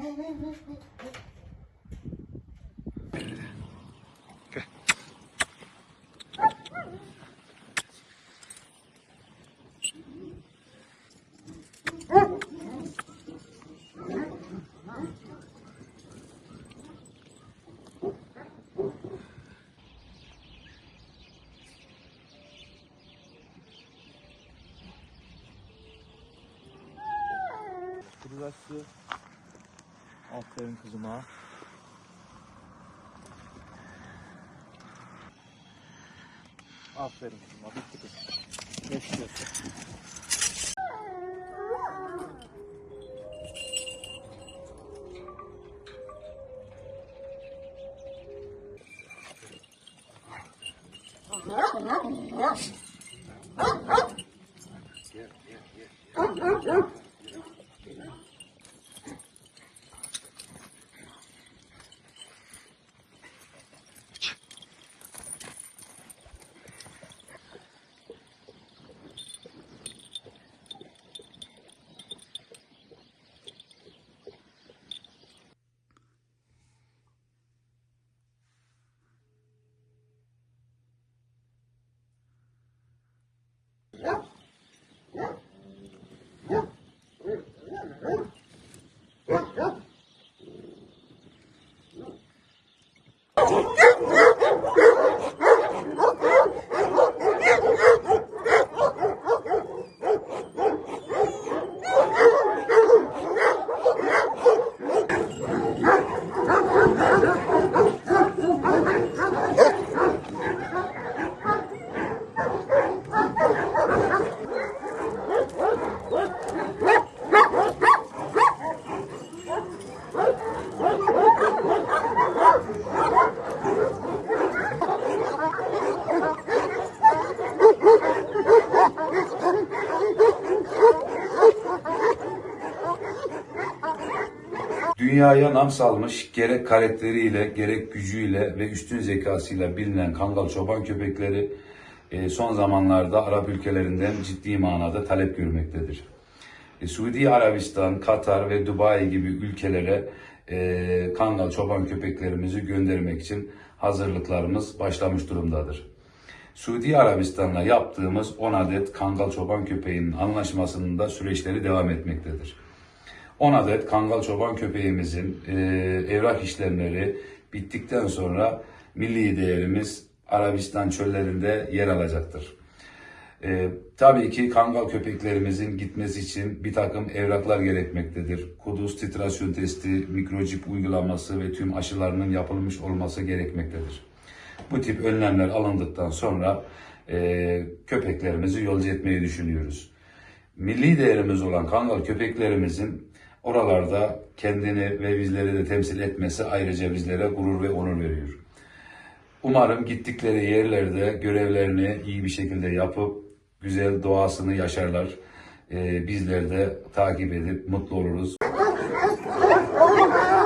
Obrigado. Aferin kızıma. Aferin kızıma. Bitti kız. Yeah. Dünyaya nam salmış gerek karakteriyle gerek gücüyle ve üstün zekasıyla bilinen Kangal çoban köpekleri e, son zamanlarda Arap ülkelerinden ciddi manada talep görmektedir. E, Suudi Arabistan, Katar ve Dubai gibi ülkelere e, Kangal çoban köpeklerimizi göndermek için hazırlıklarımız başlamış durumdadır. Suudi Arabistan'la yaptığımız 10 adet Kangal çoban köpeğinin anlaşmasının da süreçleri devam etmektedir. 10 adet Kangal çoban köpeğimizin e, evrak işlemleri bittikten sonra milli değerimiz Arabistan çöllerinde yer alacaktır. E, tabii ki Kangal köpeklerimizin gitmesi için bir takım evraklar gerekmektedir. Kuduz titrasyon testi, mikroçip uygulaması ve tüm aşılarının yapılmış olması gerekmektedir. Bu tip önlemler alındıktan sonra e, köpeklerimizi yolcu etmeyi düşünüyoruz. Milli değerimiz olan Kangal köpeklerimizin oralarda kendini ve bizleri de temsil etmesi ayrıca bizlere gurur ve onur veriyor. Umarım gittikleri yerlerde görevlerini iyi bir şekilde yapıp güzel doğasını yaşarlar. Ee, bizler de takip edip mutlu oluruz.